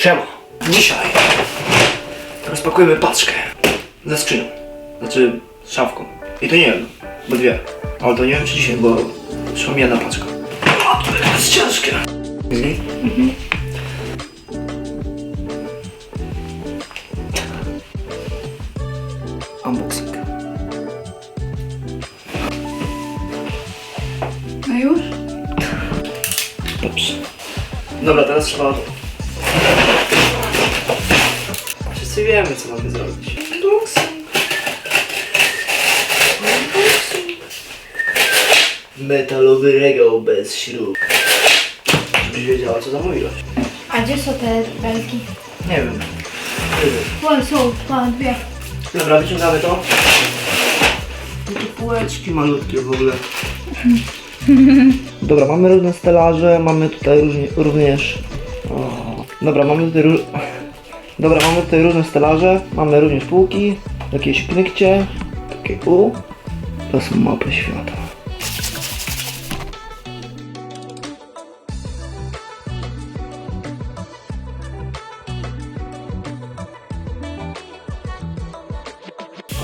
Siema. Dzisiaj rozpakujemy paczkę ze skrzynią. Znaczy z szafką. I to nie jedno, bo dwie. Ale to nie wiem czy dzisiaj, bo trzeba mi jedna paczka. O, to jest ciężkie. Mhm. Unboxing. No już? Dobrze. Dobra, teraz trzeba wiemy, co mamy zrobić. Metalowy regał bez śrub. Żebyś wiedziała, co zamówiłaś. A gdzie są te belki? Nie wiem. O, są, mam dwie. Dobra, wyciągamy to. To półeczki malutkie w ogóle. Dobra, mamy różne stelaże, mamy tutaj również... O, dobra, mamy tutaj róż... Dobra, mamy tutaj różne stelaże, mamy również półki, jakieś knykcie, takie U. To są mapy świata.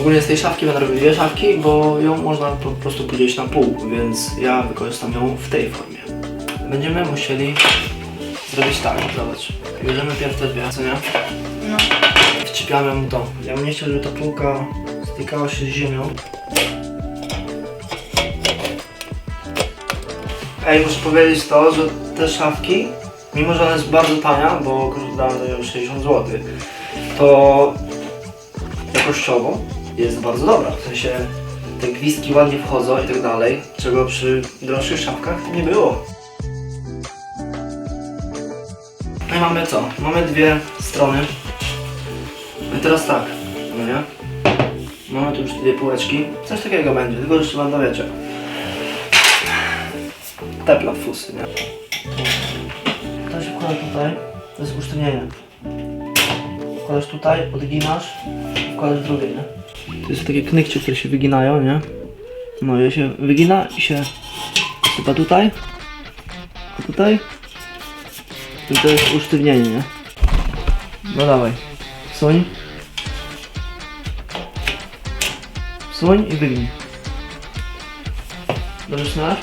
Ogólnie z tej szafki będę robił dwie szafki, bo ją można po prostu podzielić na pół, więc ja wykorzystam ją w tej formie. Będziemy musieli zrobić tak, zobacz. Bierzemy pierw te dwie, co nie? Wczepiamy mu to. Ja bym nie chciał, żeby ta półka stykała się z ziemią. Ej, muszę powiedzieć to, że te szafki, mimo że ona jest bardzo tania, bo kosztowała za nią 60 zł, to jakościowo jest bardzo dobra. W sensie te gwizdki ładnie wchodzą i tak dalej, czego przy droższych szafkach nie było. No i mamy co? Mamy dwie strony. No i teraz tak, no nie? Mamy tu już dwie półeczki. Coś takiego będzie, tylko że trzeba wiecie. Te plafusy, nie? To się wkłada tutaj, to jest usztywnienie. Wkładasz tutaj, odginasz, wkładasz drugie, nie? To jest takie knykcie, które się wyginają, nie? No i się wygina i się sypa tutaj, a tutaj i to jest usztywnienie, nie? No dawaj, suń. Suń i wygnij. Dobrze trzymasz?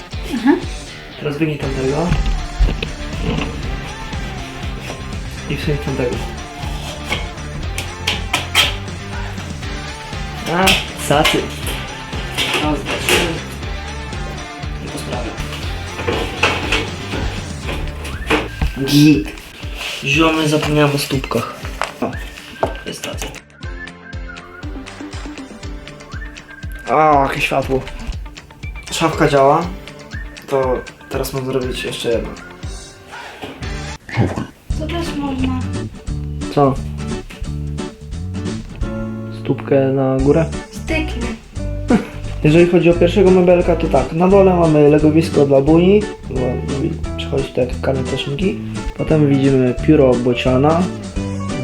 Teraz wygnij tamtego. I wsuń tamtego. A, sacy. Raz, dwa, trzy. I po sprawie. Git. Ziomy zapomniałem o stópkach. O, jest stacja. A, jakie światło. Szafka działa. To teraz mam zrobić jeszcze jedno. To też można. Co? Stópkę na górę? Styknie. Jeżeli chodzi o pierwszego mebelka, to tak, na dole mamy legowisko dla buni, bo lubi przychodzić tak jak karne koszynki. Potem widzimy pióro bociana,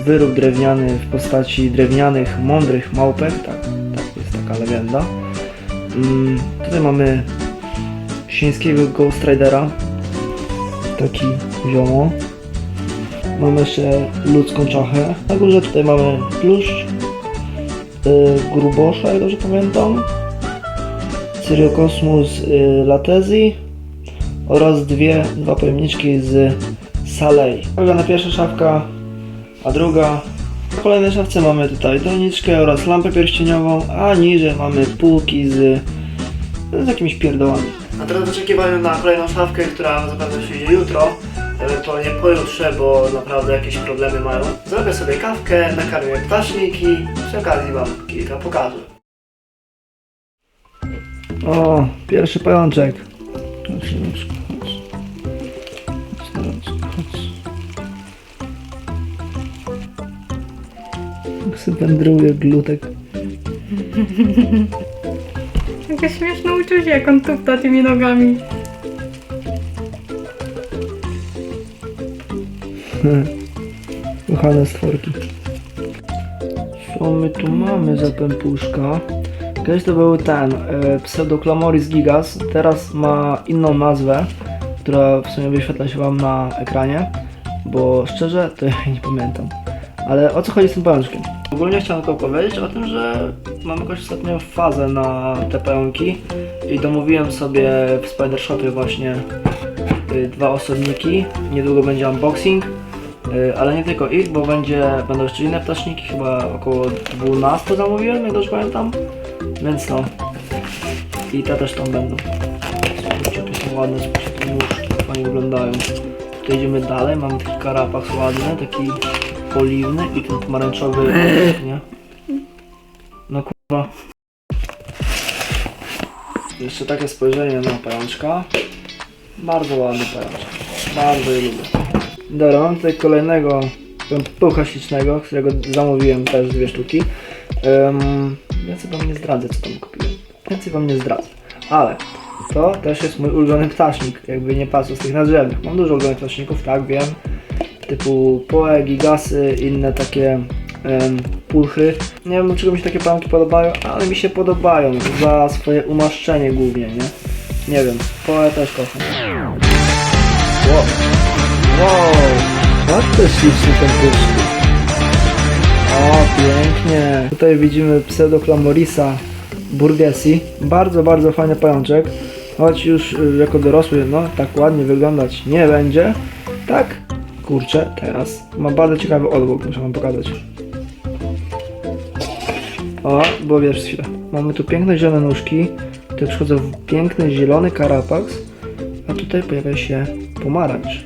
wyrób drewniany w postaci drewnianych, mądrych małpek, tak, taka legenda. Mm, tutaj mamy chińskiego Ghost Ridera, taki ziomo. Mamy jeszcze ludzką czachę. Na górze tutaj mamy pluszcz, yy, grubosza, jak dobrze pamiętam. Cyriokosmus y, latezji oraz dwie, dwa pojemniczki z salei. Wygląda pierwsza szafka, a druga. W kolejnej szafce mamy tutaj doniczkę oraz lampę pierścieniową, a niżej mamy półki z, z jakimiś pierdołami. A teraz w oczekiwaniu na kolejną szafkę, która zapewne przyjdzie jutro, ewentualnie pojutrze, bo naprawdę jakieś problemy mają. Zrobię sobie kawkę, nakarmię ptaszniki, przy okazji Wam kilka pokażę. O, pierwszy pajączek. Wędruje glutek. Takie śmieszne uczucie, jak on tupta tymi nogami. Kochane stworki. Co my tu mamy za pępuszka? Kiedyś to był ten e, Pseudoklamoris gigas, teraz ma inną nazwę, która w sumie wyświetla się Wam na ekranie. bo szczerze to ja nie pamiętam. Ale o co chodzi z tym pajączkiem? Ogólnie chciałem tylko powiedzieć o tym, że mam jakąś ostatnią fazę na te pająki i domówiłem sobie w Spider Shopie właśnie y, dwa osobniki. Niedługo będzie unboxing, y, ale nie tylko ich, bo będzie, będą jeszcze inne ptaszniki, chyba około 12 zamówiłem, jak dobrze pamiętam. Więc no. I te też tam będą. Zobaczcie, jakie są ładne, zobaczcie te nóżki, fajnie wyglądają. Tutaj idziemy dalej, mamy taki karapas ładny, taki oliwny i ten pomarańczowy, nie? No kurwa. Jeszcze takie spojrzenie na pajączka. Bardzo ładny pajączek. Bardzo je lubię. Dobra, mam tutaj kolejnego pępucha ślicznego, którego zamówiłem też dwie sztuki. Um, więcej wam nie zdradzę, co tam kupiłem. Więcej wam nie zdradzę. Ale to też jest mój ulubiony ptasznik, jakby nie patrząc z tych nadrzewnych. Mam dużo ulubionych ptaszników, tak, wiem. Typu poe, gigasy, inne takie em, pulchry. Nie wiem, dlaczego mi się takie pająki podobają, ale mi się podobają za swoje umaszczenie głównie, nie? Nie wiem, poe też kocham. Wow, wow, tak to jest śliczny ten puszki. O, pięknie. Tutaj widzimy pseudoclamorisa burgesi. Bardzo, bardzo fajny pajączek. Choć już y, jako dorosły, no tak ładnie wyglądać nie będzie. Tak, kurczę, teraz ma bardzo ciekawy odwłok, muszę wam pokazać. O, bo wiesz chwilę. Mamy tu piękne zielone nóżki. Tutaj przychodzą w piękny zielony karapaks. A tutaj pojawia się pomarańcz.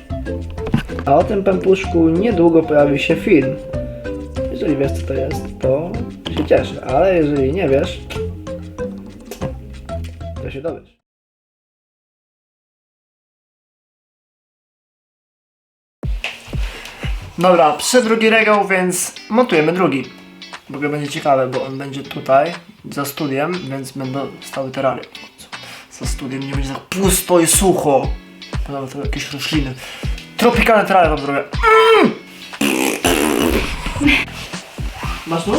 A o tym pępuszku niedługo pojawi się film. Jeżeli wiesz co to jest, to się cieszę, ale jeżeli nie wiesz, to się dowiesz. Dobra, przyszedł drugi regał, więc montujemy drugi. W ogóle będzie ciekawe, bo on będzie tutaj, za studiem, więc będą stały terarium. Za studiem nie będzie tak pusto i sucho. Podobno to jakieś rośliny. Tropikalne terarium wam zrobię. Masz nóż?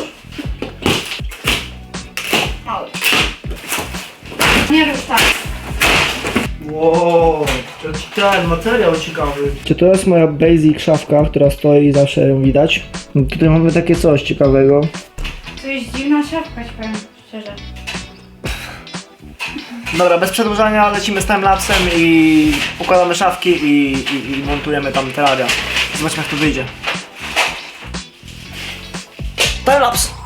Nie rób tak. Wow, ten materiał ciekawy. Czy to jest moja basic szafka, która stoi i zawsze ją widać? No Tutaj mamy takie coś ciekawego. To jest dziwna szafka, ci powiem szczerze. Dobra, bez przedłużania lecimy z timelapsem i układamy szafki i, i, i montujemy tam teraria. Zobaczmy jak to wyjdzie. Timelapse!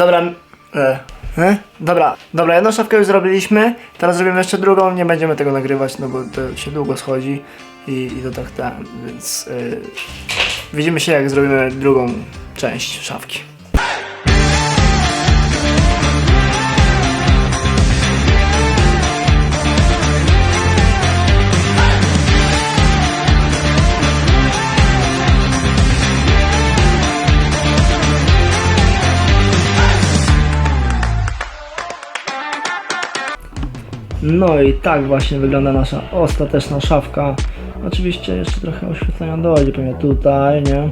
Dobra, e, e? Dobra, dobra, jedną szafkę już zrobiliśmy, teraz zrobimy jeszcze drugą, nie będziemy tego nagrywać, no bo to się długo schodzi i, i to tak ten, więc e, widzimy się jak zrobimy drugą część szafki. No i tak właśnie wygląda nasza ostateczna szafka. Oczywiście jeszcze trochę oświetlenia dojdzie, pewnie tutaj, nie?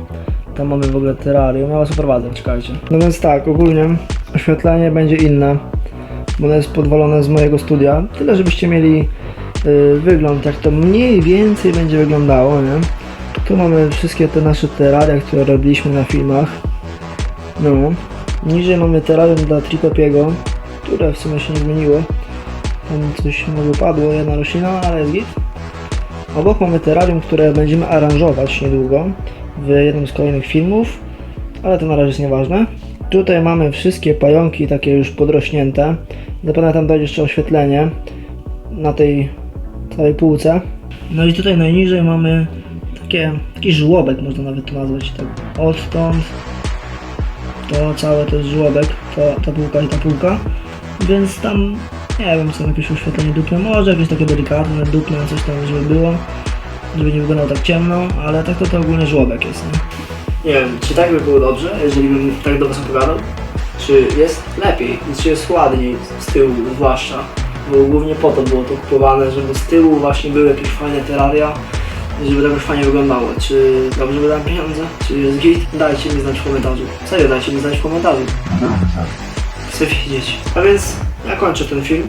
Tam mamy w ogóle terrarium, ja was oprowadzę, czekajcie. No więc tak, ogólnie oświetlenie będzie inne, bo ono jest podwalone z mojego studia. Tyle, żebyście mieli y, wygląd, jak to mniej więcej będzie wyglądało, nie? Tu mamy wszystkie te nasze terraria, które robiliśmy na filmach. No. Niżej mamy terrarium dla Tripopiego, które w sumie się nie zmieniło. Tam coś może padło, jedna roślina, ale jest git. Obok mamy terrarium, które będziemy aranżować niedługo w jednym z kolejnych filmów, ale to na razie jest nieważne. Tutaj mamy wszystkie pająki takie już podrośnięte. Zapewne tam dać jeszcze oświetlenie na tej całej półce. No i tutaj najniżej mamy takie, taki żłobek, można nawet to nazwać. Tak odtąd to całe to jest żłobek, to, ta półka i ta półka. Więc tam nie wiem, są jakieś oświetlenie dupne, może jakieś takie delikatne, dupne, coś tam żeby było, żeby nie wyglądało tak ciemno, ale tak to, to ogólnie żłobek jest, nie? Nie wiem, czy tak by było dobrze, jeżeli bym tak do Was opowiadał? Czy jest lepiej, czy jest ładniej z tyłu zwłaszcza? Bo głównie po to było to kupowane, żeby z tyłu właśnie były jakieś fajne terraria, żeby to jakoś fajnie wyglądało. Czy dobrze wydałem pieniądze? Czy jest git? Dajcie mi znać w komentarzu. Serio, dajcie mi znać w komentarzu. Chcę wiedzieć. A więc ja kończę ten film.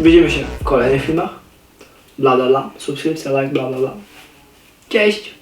Widzimy się w kolejnych filmach. Bla bla bla. Subskrypcja, like, bla bla bla. Cześć!